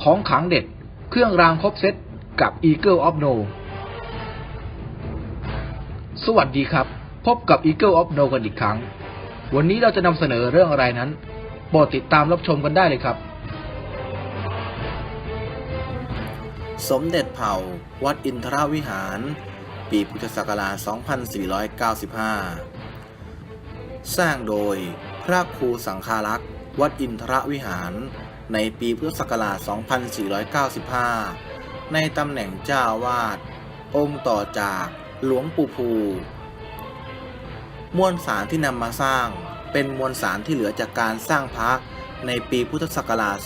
ของขังเด็ด เครื่องรางครบเซตกับ Eagle of No สวัสดีครับ พบกับ Eagle of No กันอีกครั้ง วันนี้เราจะนำเสนอเรื่องอะไรนั้นโปรดติดตามรับชมกันได้เลยครับ สมเด็จเผ่า วัดอินทรวิหาร ปีพุทธศักราช 2495 สร้างโดยพระครูสังฆารักษ์ วัดอินทรวิหาร ในปีพุทธศักราช 2495 ในตำแหน่งเจ้าวาด องค์ต่อจากหลวงปู่ภู มวลสารที่นำมาสร้างเป็นมวลสารที่เหลือจากการสร้างพระในปีพุทธศักราช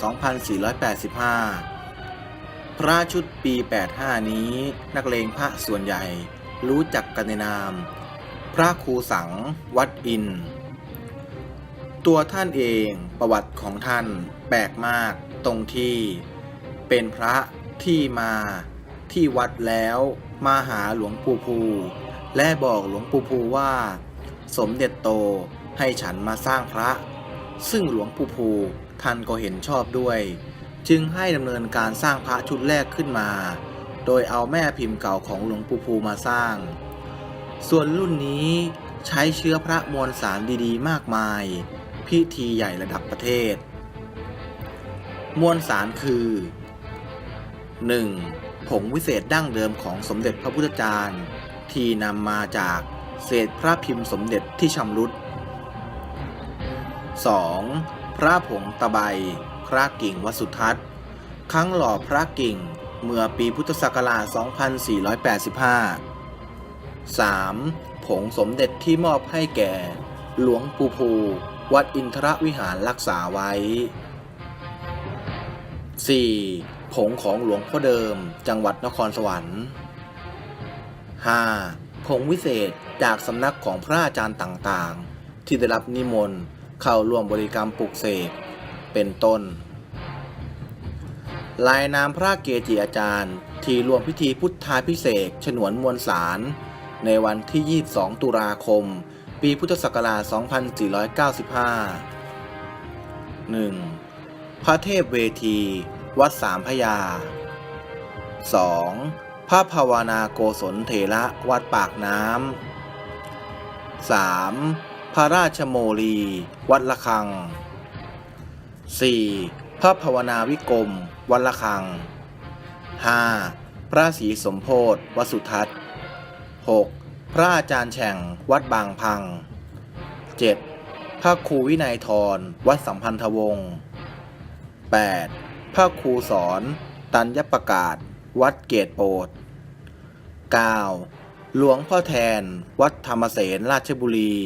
2485 พระชุดปี 85 นี้นักเลงพระส่วนใหญ่รู้จักกันในนาม พระครูสัง วัดอินทร์ ตัวท่านเองประวัติของท่านแปลกมากตรงที่ เป็นพระที่มาที่วัดแล้วมาหาหลวงปู่ภู และบอกหลวงปู่ภูว่า สมเด็จโตให้ฉันมาสร้างพระ ซึ่งหลวงปู่ภูท่านก็เห็นชอบด้วย จึงให้ดำเนินการสร้างพระชุดแรกขึ้นมา โดยเอาแม่พิมพ์เก่าของหลวงปู่ภูมาสร้าง ส่วนรุ่นนี้ใช้เชื้อพระมวลสารดีๆ มากมาย พิธีใหญ่ระดับประเทศ มวลสารคือ 1. ผงวิเศษดั้งเดิมของสมเด็จพระพุทธจารย์ที่นำมาจากเศษพระพิมพ์สมเด็จที่ชำรุด 2. พระผงตะไบพระกิ่งวสุทัศน์ ครั้งหล่อพระกิ่งเมื่อปีพุทธศักราช 2485 3. ผงสมเด็จที่มอบให้แก่ หลวงปู่ภู วัดอินทรวิหารรักษาไว้ 4. ผงของหลวงพ่อเดิม จังหวัดนครสวรรค์ 5. ผงวิเศษจากสำนักของพระอาจารย์ต่างๆ ที่ได้รับนิมนต์เข้าร่วมบริกรรมปลุกเสกเป็นต้น ลายนามพระเกจิอาจารย์ที่ร่วมพิธีพุทธาพิเศษฉนวนมวลสาร ในวันที่ 22 ตุลาคม ปีพุทธศักราช 2495 1. พระเทพเวที วัดสามพยา 2. พระภาวนาโกศลเถระวัดปากน้ำ 3. พระราชโมลี วัดละคัง 4. พระภาวนาวิกรม วัดละคัง 5. พระศรีสมโพธิวัดสุทัศน์ 6. พระอาจารย์แฉ่ง วัดบางพัง 7. พระครูวินัยทร วัดสัมพันธวงศ์ 8. พระครูสอน ตัญญประกาศ วัดเกตโปด 9. หลวงพ่อแทน วัดธรรมเสนราชบุรี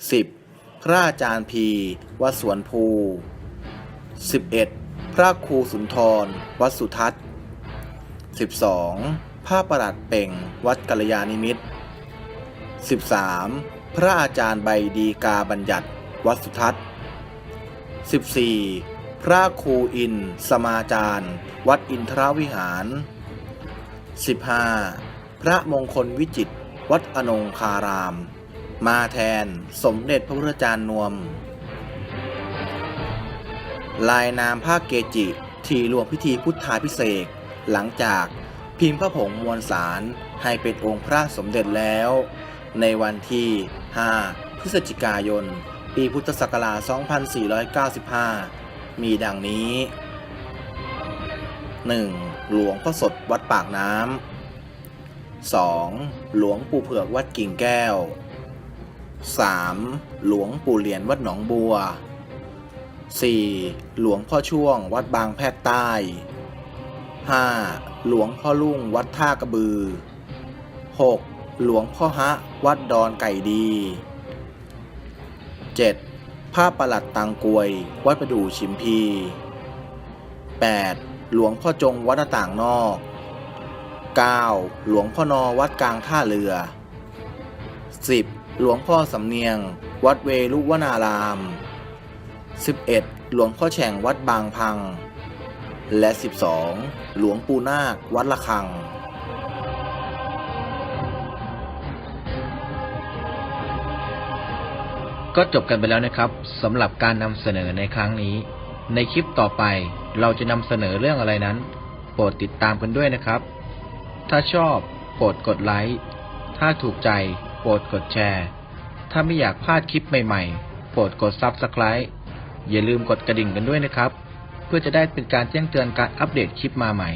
10. พระอาจารย์พี วัดสวนภู 11. พระครูสุนทร วัดสุทัศน์ 12. พระประหลัดเป่ง วัดกัลยาณิมิตร 13. พระอาจารย์ใบดีกาบัญญัติ วัดสุทัศน์ 14. พระครูอิน สมาจารย์ วัดอินทรวิหาร 15. พระมงคลวิจิต วัดอนงคาราม มาแทนสมเด็จพระพุทธจารย์นวม ลายนามภาคเกจิ ที่รวมพิธีพุทธาพิเศษ หลังจาก พิมพ์พระผงมวลสารให้เป็นองค์พระสมเด็จแล้ว ในวันที่ 5 พฤศจิกายน ปีพุทธศักราช 2495 มีดังนี้ 1. หลวงพ่อสดวัดปากน้ำ 2. หลวงปู่เผือกวัดกิ่งแก้ว 3. หลวงปู่เหรียญวัดหนองบัว 4. หลวงพ่อช่วงวัดบางแพรกใต้ 5. หลวงพ่อลุ่งวัดท่ากระบือ 6. หลวงพ่อฮะ วัดดอนไก่ดี 7. ผ้าประหลัดตังกวย วัดประดู่ชิมพี 8. หลวงพ่อจงวัดต่างนอก 9. หลวงพ่อนอวัดกลางท่าเรือ 10. หลวงพ่อสำเนียง วัดเวลุวนาราม 11. หลวงพ่อแฉ่งวัดบางพัง และ 12. หลวงปู่นาควัดละคัง ก็จบกันไปแล้วนะครับสำหรับการนำเสนอในครั้งนี้ ในคลิปต่อไปเราจะนำเสนอเรื่องอะไรนั้น โปรดติดตามกันด้วยนะครับ ถ้าชอบโปรดกดไลค์ ถ้าถูกใจโปรดกดแชร์ ถ้าไม่อยากพลาดคลิปใหม่ๆ โปรดกด Subscribe อย่าลืมกดกระดิ่งกันด้วยนะครับ พื่อจะได้เป็นการแจ้งเตือนการอัปเดตคลิปมาใหม่